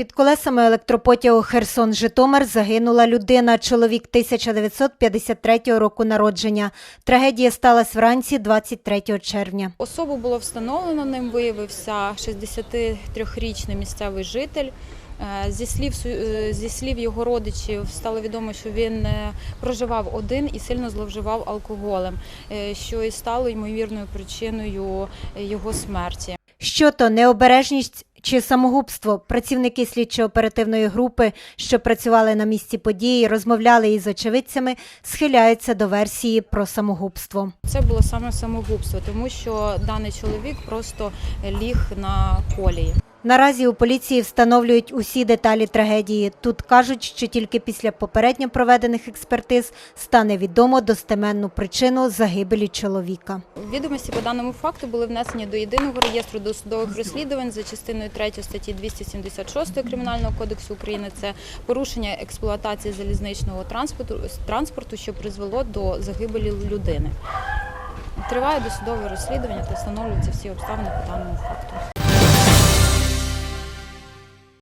Під колесами електропотягу Херсон-Житомир загинула людина, чоловік 1953 року народження. Трагедія сталася вранці 23 червня. Особу було встановлено, ним виявився 63-річний місцевий житель. Е, Зі слів, е, зі слів його родичів стало відомо, що він е, проживав один і сильно зловживав алкоголем, що і стало ймовірною причиною його смерті. Що то необережність чи самогубство? Працівники слідчо-оперативної групи, що працювали на місці події, розмовляли із очевидцями, схиляються до версії про самогубство. Це було саме самогубство, тому що даний чоловік просто ліг на колії. Наразі у поліції встановлюють усі деталі трагедії. Тут кажуть, що тільки після попередньо проведених експертиз стане відомо достеменну причину загибелі чоловіка. Відомості по даному факту були внесені до єдиного реєстру досудових розслідувань за частиною 3 статті 276 Кримінального кодексу України. Це порушення експлуатації залізничного транспорту, транспорту, що призвело до загибелі людини. Триває досудове розслідування та встановлюються всі обставини по даному факту.